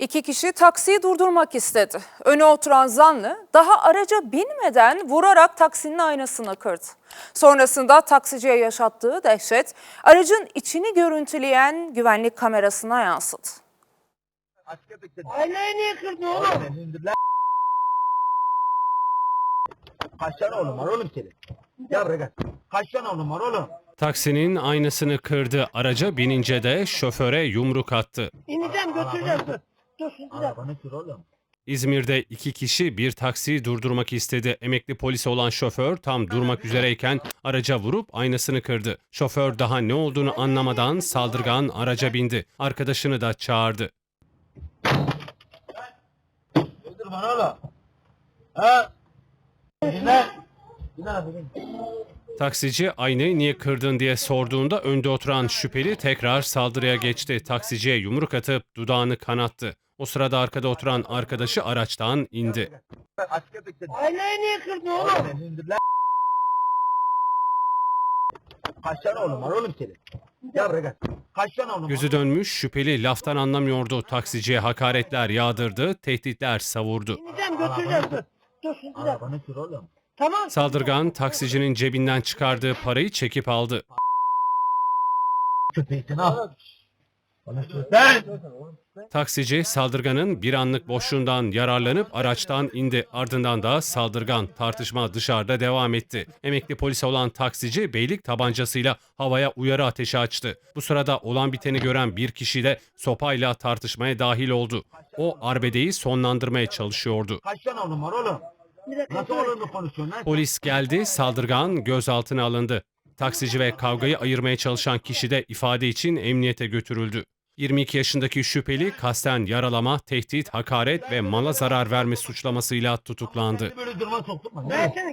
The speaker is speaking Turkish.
İki kişi taksiyi durdurmak istedi. Öne oturan zanlı daha araca binmeden vurarak taksinin aynasını kırdı. Sonrasında taksiciye yaşattığı dehşet aracın içini görüntüleyen güvenlik kamerasına yansıdı. Aynayı niye kırdın oğlum? Kaç tane oğlum var oğlum senin? Gel buraya gel. Kaç tane oğlum var oğlum? Taksinin aynasını kırdı. Araca binince de şoföre yumruk attı. İneceğim götüreceğim. Dur. Dur. Arabanı sür oğlum. İzmir'de iki kişi bir taksiyi durdurmak istedi. Emekli polis olan şoför tam durmak üzereyken araca vurup aynasını kırdı. Şoför daha ne olduğunu anlamadan saldırgan araca bindi. Arkadaşını da çağırdı. Dur bana oğlum. Ha? Dinle. Dinle hadi bin. Taksici aynayı niye kırdın diye sorduğunda önde oturan şüpheli tekrar saldırıya geçti. Taksiciye yumruk atıp dudağını kanattı. O sırada arkada oturan arkadaşı araçtan indi. Aynayı niye kırdın oğlum? Oğlum indir lan. Kaç tane oğlum var oğlum senin? Gel buraya gel. Kaç tane oğlum Gözü dönmüş şüpheli laftan anlamıyordu. Taksiciye hakaretler yağdırdı, tehditler savurdu. İneceğim götüreceğim. Dur. Dur. Arabanı sür oğlum. Tamam. Saldırgan taksicinin cebinden çıkardığı parayı çekip aldı. Al. Ben. Taksici saldırganın bir anlık boşluğundan yararlanıp araçtan indi. Ardından da saldırgan tartışma dışarıda devam etti. Emekli polis olan taksici beylik tabancasıyla havaya uyarı ateşi açtı. Bu sırada olan biteni gören bir kişi de sopayla tartışmaya dahil oldu. O arbedeyi sonlandırmaya çalışıyordu. Kaç tane oğlum var oğlum? Nasıl konuşuyorsun lan? Polis geldi, saldırgan gözaltına alındı. Taksici ve kavgayı ayırmaya çalışan kişi de ifade için emniyete götürüldü. 22 yaşındaki şüpheli kasten yaralama, tehdit, hakaret ve mala zarar verme suçlamasıyla tutuklandı. Böyle duruma soktun mu? Ben seni